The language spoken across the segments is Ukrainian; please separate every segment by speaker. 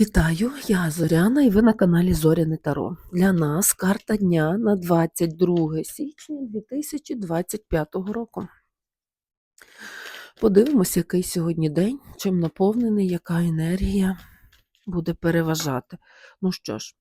Speaker 1: Вітаю, я Зоряна і ви на каналі Зоряне Таро. Для нас карта дня на 22 січня 2025 року. Подивимося, який сьогодні день, чим наповнений, яка енергія буде переважати. Ну що ж,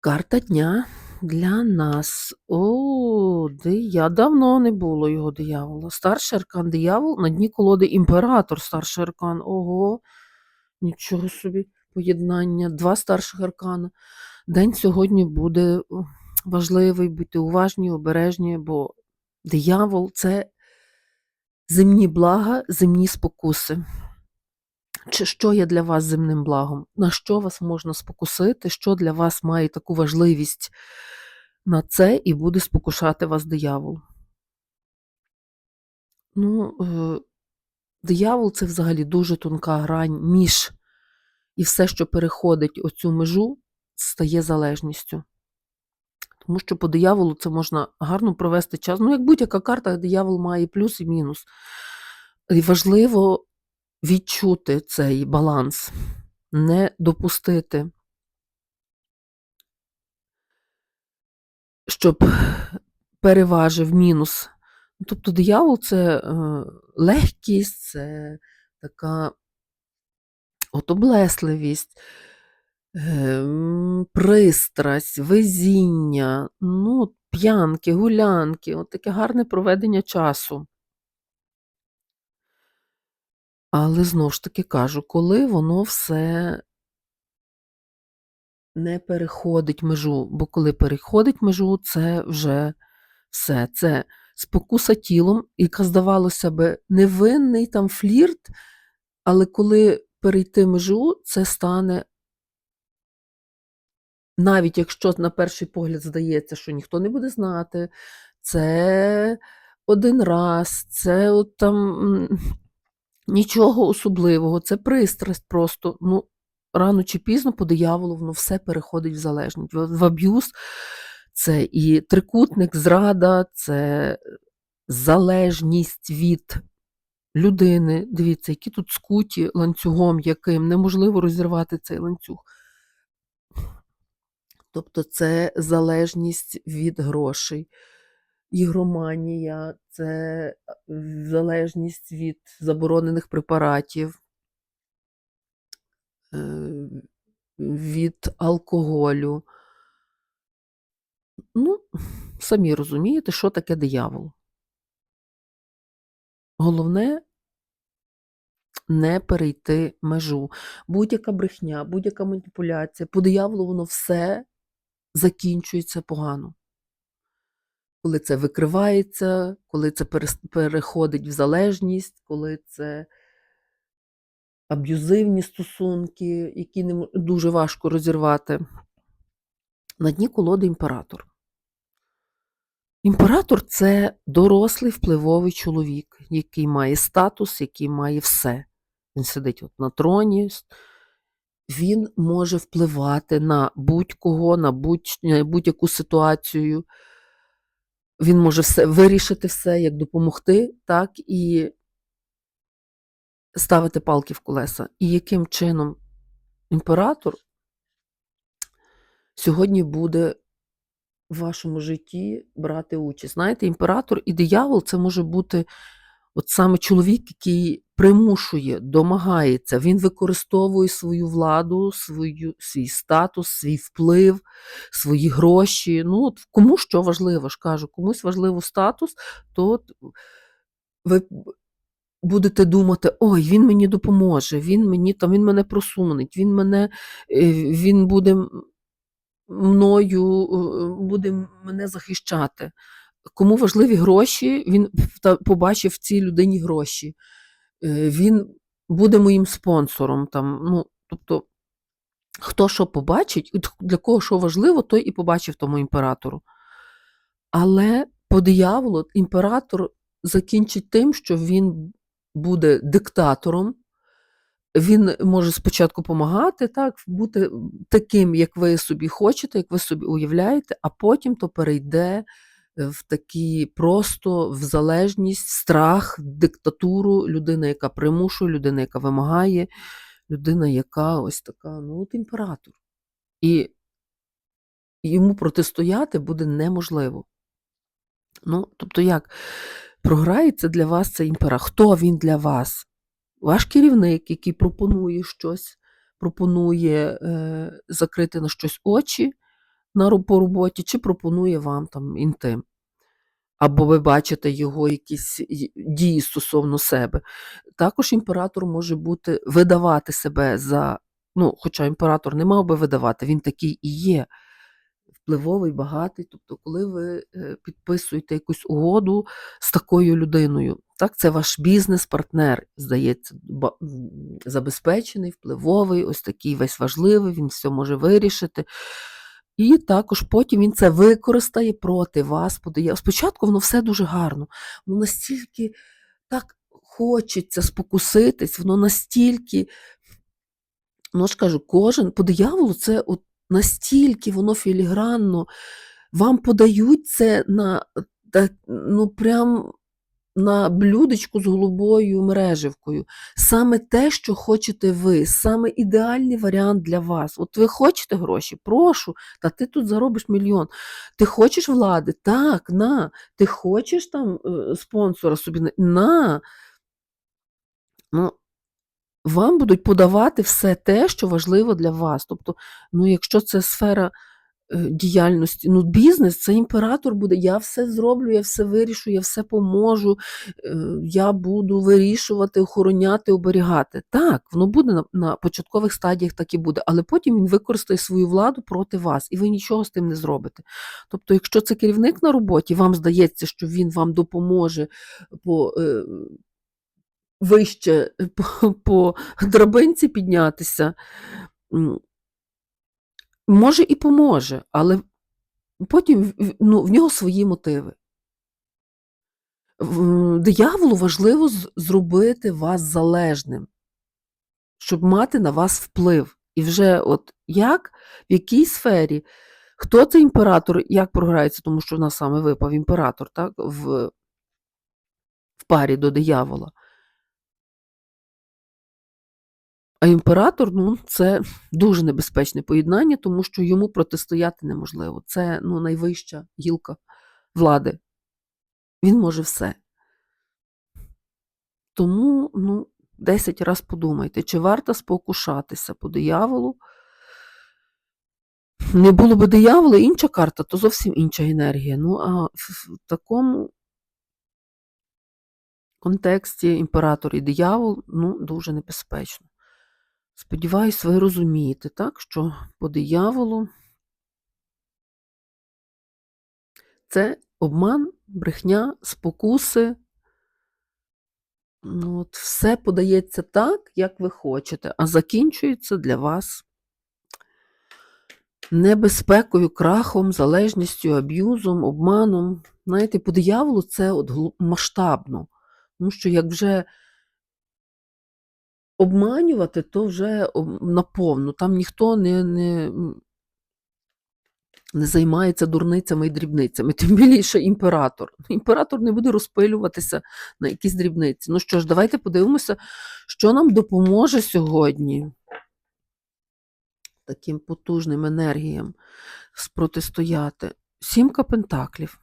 Speaker 1: карта дня для нас. О, дия... давно не було його диявола. Старший аркан диявол на дні колоди імператор, старший аркан. Ого. Нічого собі поєднання, два старших аркана. День сьогодні буде важливий, будьте уважні, обережні, бо диявол це земні блага, земні спокуси. Чи що є для вас земним благом? На що вас можна спокусити? Що для вас має таку важливість на це і буде спокушати вас диявол? Ну, е, Диявол це взагалі дуже тонка грань між і все, що переходить оцю межу, стає залежністю. Тому що по дияволу це можна гарно провести час. Ну, як будь-яка карта, диявол має плюс і мінус. І важливо відчути цей баланс, не допустити, щоб переважив мінус. Тобто диявол це е, легкість, це така от облесливість, ем, пристрасть, везіння, ну, п'янки, гулянки, от таке гарне проведення часу. Але знову ж таки кажу, коли воно все не переходить межу, бо коли переходить межу, це вже все. Це спокуса тілом, яка, здавалося би, невинний там флірт, але коли перейти межу, це стане, навіть якщо на перший погляд здається, що ніхто не буде знати, це один раз, це от там нічого особливого, це пристрасть просто. ну, Рано чи пізно по дияволу воно все переходить в залежність. В, аб'юз це і трикутник, зрада, це залежність від людини. Дивіться, які тут скуті ланцюгом, яким неможливо розірвати цей ланцюг. Тобто це залежність від грошей. Ігроманія, це залежність від заборонених препаратів, е, від алкоголю. Ну, самі розумієте, що таке диявол. Головне не перейти межу. Будь-яка брехня, будь-яка маніпуляція, по дияволу воно все закінчується погано. Коли це викривається, коли це переходить в залежність, коли це аб'юзивні стосунки, які дуже важко розірвати. На дні колоди імператор. Імператор це дорослий впливовий чоловік, який має статус, який має все. Він сидить от на троні, він може впливати на будь-кого, на будь-яку ситуацію. Він може все вирішити все, як допомогти, так і ставити палки в колеса. І яким чином імператор сьогодні буде в вашому житті брати участь. Знаєте, імператор і диявол це може бути от саме чоловік, який примушує, домагається, він використовує свою владу, свою, свій статус, свій вплив, свої гроші. Ну, от Кому що важливо, ж кажу, комусь важливо статус, то от ви будете думати, ой, він мені допоможе, він мені там, він мене просунить, він мене е, він буде мною е, буде мене захищати. Кому важливі гроші, він побачив в цій людині гроші. Е, він буде моїм спонсором. Там, ну, Тобто, хто що побачить, для кого що важливо, той і побачив тому імператору. Але по дияволу імператор закінчить тим, що він буде диктатором, він може спочатку допомагати, так, бути таким, як ви собі хочете, як ви собі уявляєте, а потім то перейде е, в такі просто в залежність, страх, диктатуру, людина, яка примушує, людина, яка вимагає, людина, яка ось така, ну, от імператор. І йому протистояти буде неможливо. Ну, тобто як? Програється для вас цей імпера. Хто він для вас? Ваш керівник, який пропонує щось, пропонує е, закрити на щось очі на, по роботі, чи пропонує вам там інтим. Або ви бачите його якісь дії стосовно себе. Також імператор може бути видавати себе за. Ну, хоча імператор не мав би видавати, він такий і є впливовий, багатий. Тобто, коли ви е, підписуєте якусь угоду з такою людиною, так, це ваш бізнес-партнер, здається, забезпечений, впливовий, ось такий весь важливий, він все може вирішити. І також потім він це використає проти вас. Подає. Спочатку воно все дуже гарно, воно настільки так хочеться спокуситись, воно настільки Ну, ж кажу, кожен по дияволу це от настільки воно філігранно, вам подають це на та, ну, прям на блюдечку з голубою мереживкою. Саме те, що хочете ви, саме ідеальний варіант для вас. От ви хочете гроші, прошу, та ти тут заробиш мільйон. Ти хочеш влади? Так, на. Ти хочеш там е, спонсора собі? На. Ну, вам будуть подавати все те, що важливо для вас. Тобто, ну, якщо це сфера е, діяльності, ну, бізнес, це імператор буде. Я все зроблю, я все вирішу, я все поможу, е, я буду вирішувати, охороняти, оберігати. Так, воно буде на, на початкових стадіях, так і буде, але потім він використає свою владу проти вас, і ви нічого з тим не зробите. Тобто, якщо це керівник на роботі, вам здається, що він вам допоможе по. Вище е, по, по драбинці піднятися, може і поможе, але потім ну, в нього свої мотиви. Дияволу важливо зробити вас залежним, щоб мати на вас вплив. І вже от як, в якій сфері, хто це імператор, як програється, тому що в нас саме випав імператор, так, в, в парі до диявола. А імператор, ну, це дуже небезпечне поєднання, тому що йому протистояти неможливо. Це ну, найвища гілка влади. Він може все. Тому ну, 10 раз подумайте, чи варто спокушатися по дияволу. Не було би диявола, інша карта, то зовсім інша енергія. Ну, а в такому контексті імператор і диявол ну, дуже небезпечно. Сподіваюсь, ви розумієте, так, що по дияволу це обман, брехня, спокуси. Ну, От, все подається так, як ви хочете, а закінчується для вас небезпекою, крахом, залежністю, аб'юзом, обманом. Знаєте, по дияволу це от масштабно. Тому що як вже обманювати, то вже наповну. Там ніхто не, не, не займається дурницями і дрібницями, тим більше імператор. Імператор не буде розпилюватися на якісь дрібниці. Ну що ж, давайте подивимося, що нам допоможе сьогодні таким потужним енергіям спротистояти. Сімка пентаклів.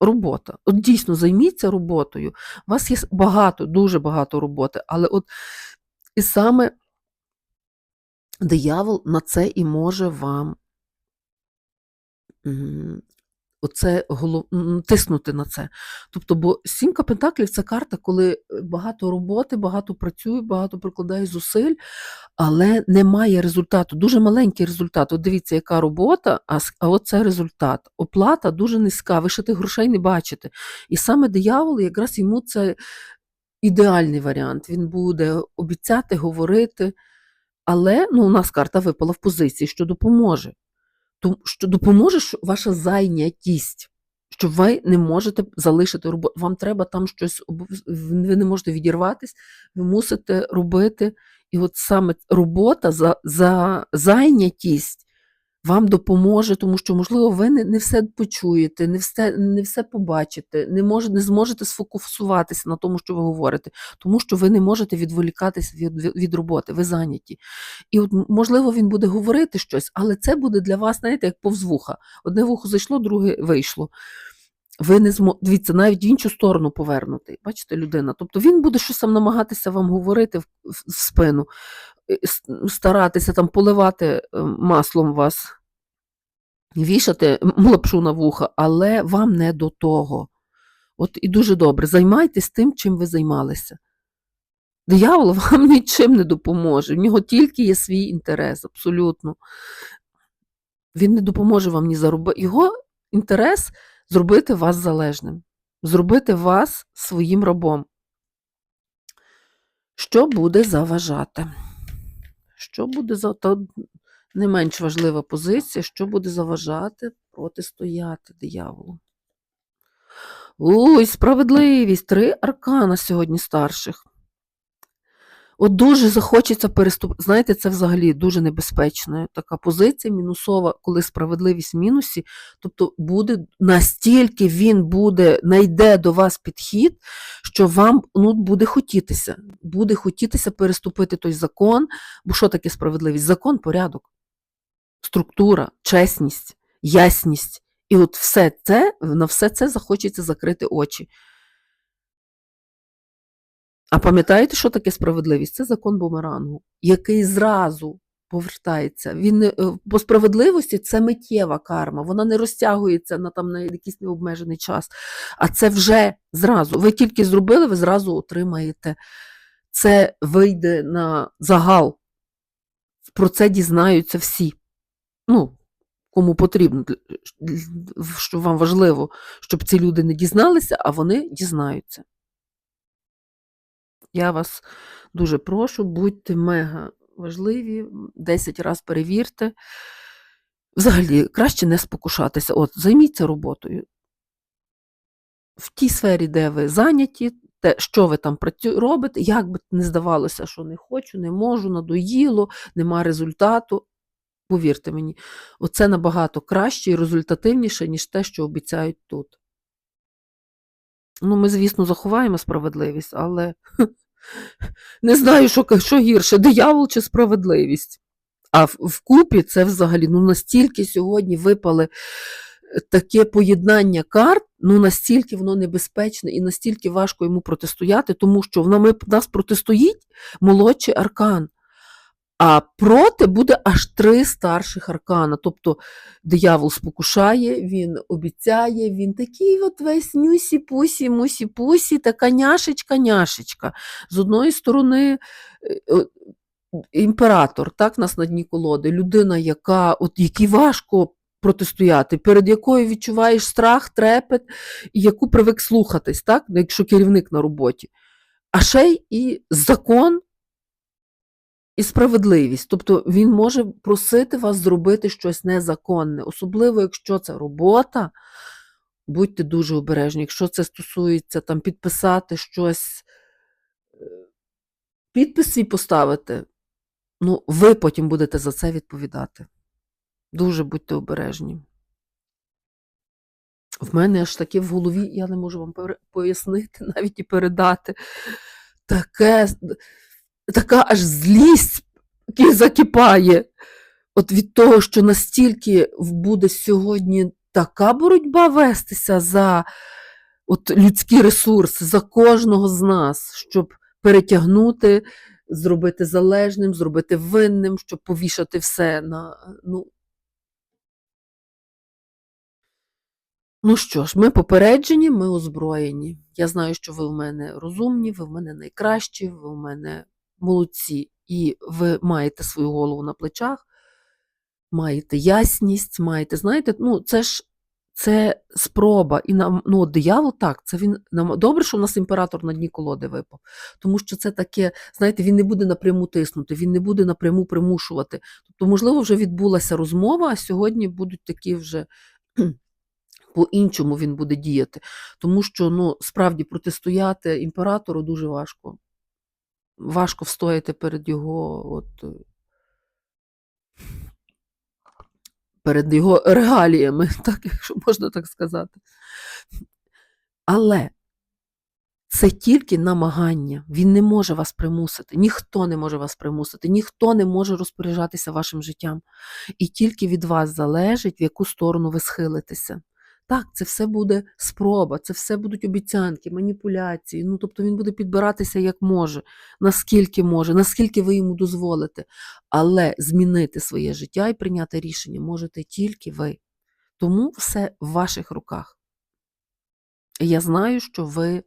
Speaker 1: Робота. От дійсно займіться роботою. У вас є багато, дуже багато роботи, але от і саме диявол на це і може вам оце голов... тиснути на це. Тобто, бо сімка пентаклів це карта, коли е, багато роботи, багато працюю, багато прикладаю зусиль, але немає результату. Дуже маленький результат. От дивіться, яка робота, а оце результат. Оплата дуже низька, ви ще тих грошей не бачите. І саме диявол, якраз йому це ідеальний варіант. Він буде обіцяти, говорити. Але ну, у нас карта випала в позиції, що допоможе. Тому що допоможе ваша зайнятість, що ви не можете залишити роботу. Вам треба там щось, ви не можете відірватися, ви мусите робити. І от саме робота за, за зайнятість вам допоможе, тому що, можливо, ви не, не все почуєте, не все, не все побачите, не, може, не зможете сфокусуватися на тому, що ви говорите, тому що ви не можете відволікатися від, від, роботи, ви зайняті. І от, можливо, він буде говорити щось, але це буде для вас, знаєте, як повз вуха. Одне вухо зайшло, друге вийшло. Ви не змо... Дивіться, навіть в іншу сторону повернутий. Бачите, людина. Тобто він буде щось там намагатися вам говорити в, в спину, старатися там поливати е, маслом вас, вішати лапшу на вуха, але вам не до того. От і дуже добре, займайтесь тим, чим ви займалися. Диявол вам нічим не допоможе. В нього тільки є свій інтерес, абсолютно. Він не допоможе вам ні заробити. Його інтерес зробити вас залежним, зробити вас своїм рабом. Що буде заважати? Що буде за та не менш важлива позиція, що буде заважати протистояти дияволу? Уй, справедливість, три аркана сьогодні старших. От дуже захочеться переступити. Знаєте, це взагалі дуже небезпечна така позиція мінусова, коли справедливість в мінусі. Тобто буде настільки він буде, найде до вас підхід, що вам ну, буде хотітися. Буде хотітися переступити той закон. Бо що таке справедливість? Закон, порядок, структура, чесність, ясність. І от все це, на все це захочеться закрити очі. А пам'ятаєте, що таке справедливість? Це закон бумерангу, який зразу повертається. Він е, по справедливості це миттєва карма, вона не розтягується на там на якийсь необмежений час. А це вже зразу. Ви тільки зробили, ви зразу отримаєте. Це вийде на загал. Про це дізнаються всі. Ну, кому потрібно, що вам важливо, щоб ці люди не дізналися, а вони дізнаються. Я вас дуже прошу, будьте мега важливі, 10 разів перевірте. Взагалі, краще не спокушатися. От, займіться роботою. В тій сфері, де ви зайняті, те, що ви там робите, як би не здавалося, що не хочу, не можу, надоїло, нема результату. Повірте мені, оце набагато краще і результативніше, ніж те, що обіцяють тут. Ну, ми, звісно, заховаємо справедливість, але не знаю, що, що гірше, диявол чи справедливість. А вкупі це взагалі ну, настільки сьогодні випали е, таке поєднання карт, ну настільки воно небезпечне і настільки важко йому протистояти, тому що воно ми, нас протистоїть молодший аркан. А проти буде аж три старших аркана. Тобто диявол спокушає, він обіцяє, він такий от весь нюсі-пусі, мусі-пусі, така няшечка, няшечка. З одної сторони, е, е, імператор, так, нас на дні колоди, людина, яка, от, якій важко протистояти, перед якою відчуваєш страх, трепет, і яку привик слухатись, так, якщо керівник на роботі. А ще й закон і справедливість. Тобто він може просити вас зробити щось незаконне, особливо якщо це робота. Будьте дуже обережні. Якщо це стосується там підписати щось, е, підпис свій поставити, ну, ви потім будете за це відповідати. Дуже будьте обережні. В мене аж таке в голові, я не можу вам пояснити, навіть і передати. Таке, така аж злість закипає. От від того, що настільки буде сьогодні така боротьба вестися за от людські ресурси, за кожного з нас, щоб перетягнути, зробити залежним, зробити винним, щоб повішати все на. Ну, Ну що ж, ми попереджені, ми озброєні. Я знаю, що ви в мене розумні, ви в мене найкращі, ви в мене молодці, і ви маєте свою голову на плечах, маєте ясність, маєте, знаєте, ну це ж це спроба. І нам, ну, диявол так, це він нам добре, що в нас імператор на дні колоди випав. Тому що це таке, знаєте, він не буде напряму тиснути, він не буде напряму примушувати. Тобто, можливо, вже відбулася розмова, а сьогодні будуть такі вже по-іншому він буде діяти. Тому що ну, справді протистояти імператору дуже важко. Важко встояти перед його от, е, перед його регаліями, так, якщо можна так сказати. Але це тільки намагання. Він не може вас примусити. Ніхто не може вас примусити, ніхто не може розпоряджатися вашим життям. І тільки від вас залежить, в яку сторону ви схилитеся. Так, це все буде спроба, це все будуть обіцянки, маніпуляції. Ну, тобто він буде підбиратися як може, наскільки може, наскільки ви йому дозволите. Але змінити своє життя і прийняти рішення можете тільки ви. Тому все в ваших руках. Я знаю, що ви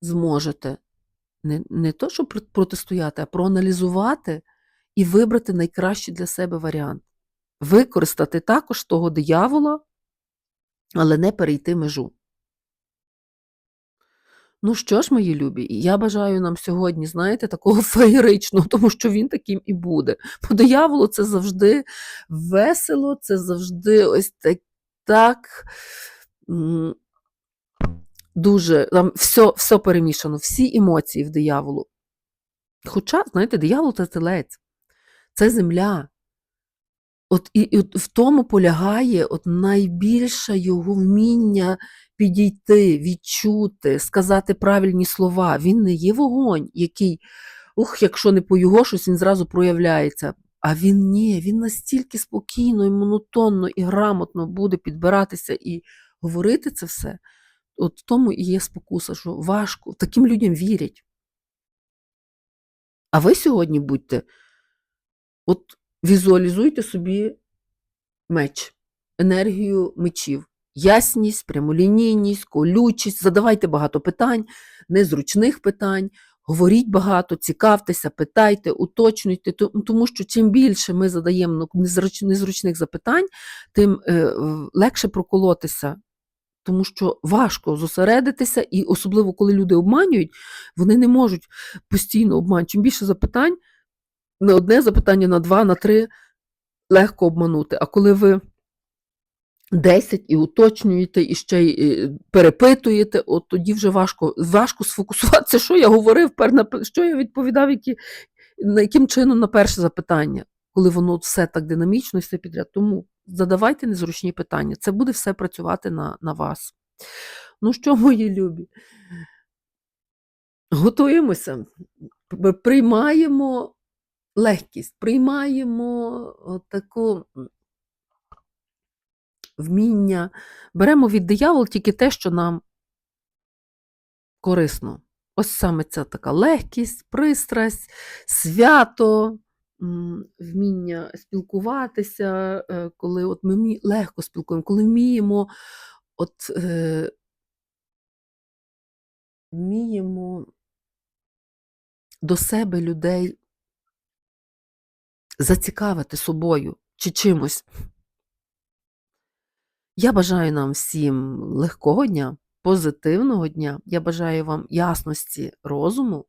Speaker 1: зможете не, не то, пр- протистояти, а проаналізувати і вибрати найкращий для себе варіант. Використати також того диявола, але не перейти межу. Ну що ж, мої любі, я бажаю нам сьогодні, знаєте, такого феєричного, тому що він таким і буде. По дияволу це завжди весело, це завжди ось так, так дуже там все, все перемішано, всі емоції в дияволу. Хоча, знаєте, диявол це телець, це земля. От і, і в тому полягає от найбільше його вміння підійти, відчути, сказати правильні слова. Він не є вогонь, який, ух, якщо не по його щось, він зразу проявляється. А він ні, він настільки спокійно і монотонно і грамотно буде підбиратися і говорити це все. От в тому і є спокуса, що важко, таким людям вірять. А ви сьогодні будьте, от візуалізуйте собі меч, енергію мечів, ясність, прямолінійність, колючість, задавайте багато питань, незручних питань, говоріть багато, цікавтеся, питайте, уточнюйте, тому що чим більше ми задаємо ну, незручних запитань, тим е, легше проколотися. Тому що важко зосередитися, і особливо коли люди обманюють, вони не можуть постійно обманювати. Чим більше запитань, не одне запитання на два, на три легко обманути. А коли ви 10 і уточнюєте, і ще й е, перепитуєте, от тоді вже важко, важко сфокусуватися, що я говорив, що я відповідав, які, на яким чином на перше запитання, коли воно все так динамічно і все підряд. Тому задавайте незручні питання. Це буде все працювати на, на вас. Ну що, мої любі? Готуємося, приймаємо легкість, приймаємо таку вміння, беремо від диявола тільки те, що нам корисно. Ось саме ця така легкість, пристрасть, свято, вміння спілкуватися, е, коли от ми легко спілкуємо, коли вміємо, от, е, вміємо до себе людей зацікавити собою чи чимось. Я бажаю нам всім легкого дня, позитивного дня. Я бажаю вам ясності розуму.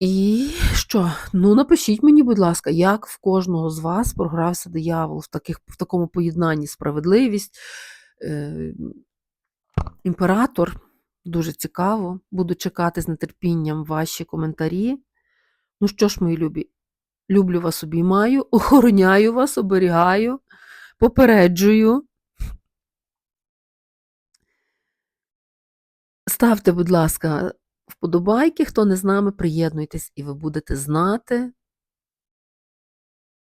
Speaker 1: І що? Ну, напишіть мені, будь ласка, як в кожного з вас програвся диявол в, таких, в такому поєднанні справедливість, е, імператор. Дуже цікаво. Буду чекати з нетерпінням ваші коментарі. Ну що ж, мої любі, люблю вас, обіймаю, охороняю вас, оберігаю, попереджую. Ставте, будь ласка, вподобайки, хто не з нами, приєднуйтесь, і ви будете знати,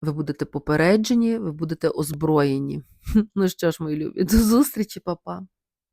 Speaker 1: ви будете попереджені, ви будете озброєні. Ну що ж, мої любі, до зустрічі, папа.